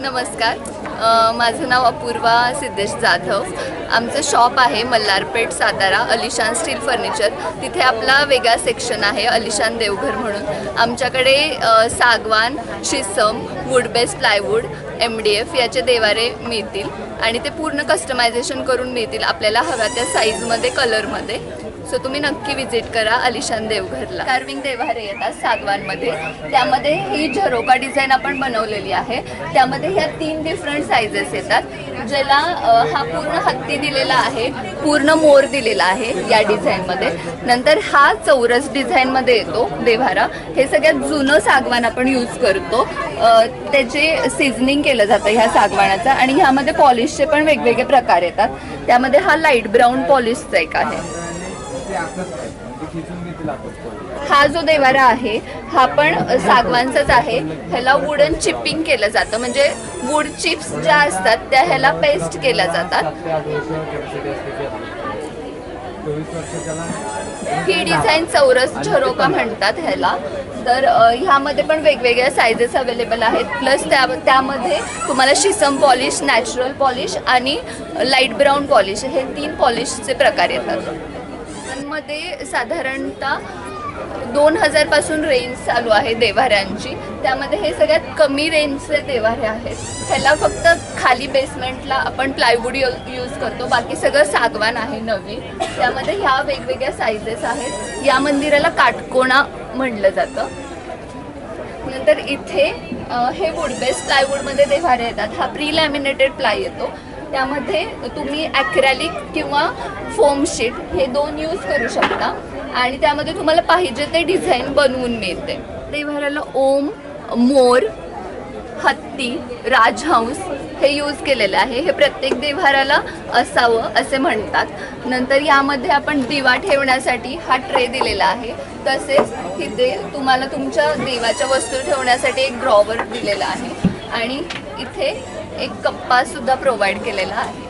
नमस्कार. माझं नाव अपूर्वा सिद्धेश जाधव. आमचं शॉप आहे मल्हारपेठ सातारा अलिशान स्टील फर्निचर. तिथे आपला वेगळा सेक्शन आहे अलिशान देवघर म्हणून. आमच्याकडे सागवान शिसम wood plywood M D F याचे देवारे मिळतील आणि ते पूर्ण कस्टमायझेशन करून मिळतील आपल्याला हव्या त्या साईजमध्ये कलरमध्ये सो तुम्ही नक्की विजिट करा अलिशान देवघरला. कार्विंग देवारे येतात सागवानमध्ये. त्यामध्ये ही झरोका डिझाईन आपण बनवलेली आहे. त्यामध्ये ह्या तीन डिफरंट साईजेस येतात ज्याला हा पूर्ण हत्ती दिलेला आहे पूर्ण मोर दिलेला आहे या डिझाईनमध्ये. नंतर हा चौरस डिझाईनमध्ये येतो देवारा हे सगळ्यात जुनं सागवान आपण यूज करतो. त्याचे सिझनिंग केलं जातं ह्या सागवानाचं आणि ह्यामध्ये पॉलिशचे पण वेगवेगळे प्रकार येतात. त्यामध्ये हा लाइट ब्राऊन पॉलिशचा एक आहे. हा जो देवारा आहे हा पण सागवानचाच आहे. ह्याला वुडन चिपिंग केलं जातं. म्हणजे वूड चिप्स ज्या असतात त्या ह्याला पेस्ट केल्या जातात. ही डिझाईन चौरस झरोका म्हणतात ह्याला. तर ह्यामध्ये पण वेगवेगळ्या सायझेस अवेलेबल आहेत. प्लस त्या त्यामध्ये तुम्हाला शिसम पॉलिश नॅचरल पॉलिश आणि लाइट ब्राऊन पॉलिश हे तीन पॉलिशचे प्रकार येतात. मध्ये साधारणतः दोन हजारपासून रेंज चालू आहे देवाऱ्यांची त्यामध्ये हे सगळ्यात कमी रेंजचे देवारे आहेत. ह्याला फक्त खाली बेसमेंटला आपण प्लायवूड यूज करतो. बाकी सगळं सागवान आहे नवीन त्यामध्ये ह्या वेगवेगळ्या साईजेस आहेत. या मंदिराला काटकोणा म्हणलं जातं. नंतर इथे हे वूड बेस प्लायवूडमध्ये देवारे येतात. हा प्री लॅमिनेटेड प्लाय येतो. त्यामध्ये तुम्ही ॲक्रेलिक किंवा फोम शीट हे दोन यूज करू शकता. आणि त्यामध्ये तुम्हाला पाहिजे ते डिझाईन बनवून मिळते. देवाऱ्याला ओम मोर हत्ती राजहंस हे यूज केलेलं आहे. हे प्रत्येक देवाराला असावं असे म्हणतात. नंतर यामध्ये आपण दिवा ठेवण्यासाठी हा ट्रे दिलेला आहे. तसेच इथे तुम्हाला तुमच्या देवाच्या वस्तू ठेवण्यासाठी एक ड्रॉवर दिलेला आहे. आणि इथे एक कप्पा सुद्धा प्रोव्हाइड केलेला आहे.